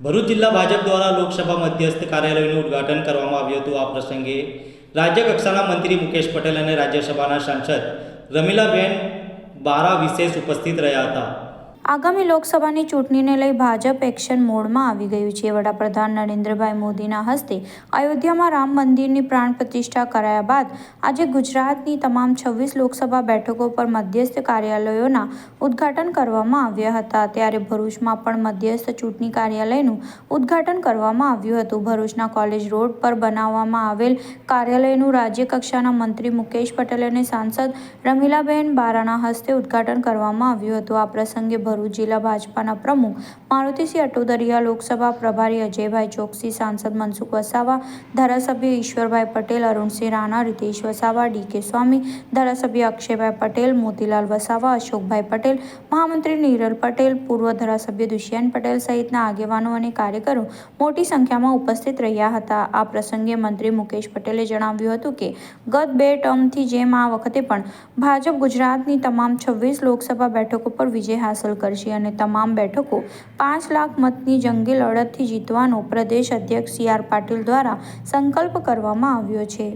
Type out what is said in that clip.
ભરૂચ જિલ્લા ભાજપ દ્વારા લોકસભા મધ્યસ્થ કાર્યાલયનું ઉદ્ઘાટન કરવામાં આવ્યું હતું. આ પ્રસંગે રાજ્ય કક્ષાના મંત્રી મુકેશ પટેલ અને રાજ્યસભાના સાંસદ રમીલાબેન બારા વિશેષ ઉપસ્થિત રહ્યા હતા. આગામી લોકસભાની ચૂંટણીને લઈ ભાજપ એક્શન મોડમાં આવી ગયું છે. વડાપ્રધાન નરેન્દ્રભાઈ મોદીના હસ્તે અયોધ્યામાં રામ મંદિરની પ્રાણ પ્રતિષ્ઠા કરાયા બાદ આજે ગુજરાતની તમામ છવ્વીસ લોકસભા બેઠકો પર મધ્યસ્થ કાર્યાલયોના ઉદ્ઘાટન કરવામાં આવ્યા હતા. ત્યારે ભરૂચમાં પણ મધ્યસ્થ ચૂંટણી કાર્યાલયનું ઉદ્ઘાટન કરવામાં આવ્યું હતું. ભરૂચના કોલેજ રોડ પર બનાવવામાં આવેલ કાર્યાલયનું રાજ્યકક્ષાના મંત્રી મુકેશ પટેલ અને સાંસદ રમીલાબેન બારાના હસ્તે ઉદ્ઘાટન કરવામાં આવ્યું હતું. આ પ્રસંગે ભરૂચ જિલ્લા ભાજપાના પ્રમુખ મારુતિસિંહ અટોદરિયા લોકસભા પ્રભારી અજયભાઈ ચોકસી, સાંસદ મનસુખ વસાવા, ધારાસભ્ય ઈશ્વરભાઈ પટેલ, અરુણસિંહ રાણા, રીતેશ વસાવા ડીકે સ્વામી, ધારાસભ્ય અક્ષયભાઈ પટેલ, મોતીલાલ વસાવા, અશોકભાઈ પટેલ, મહામંત્રી નીરલ પટેલ, પૂર્વ ધારાસભ્ય દુષ્યંત પટેલ સહિતના આગેવાનો અને કાર્યકરો મોટી સંખ્યામાં ઉપસ્થિત રહ્યા હતા. આ પ્રસંગે મંત્રી મુકેશ પટેલે જણાવ્યું હતું કે, ગત બે ટર્મથી જેમ આ વખતે પણ ભાજપ ગુજરાતની તમામ છવ્વીસ લોકસભા બેઠકો પર વિજય હાંસલ કરશે અને તમામ બેઠકો પાંચ લાખ મતની જંગી લડતથી જીતવાનો પ્રદેશ અધ્યક્ષ સી આર પાટીલ દ્વારા સંકલ્પ કરવામાં આવ્યો છે.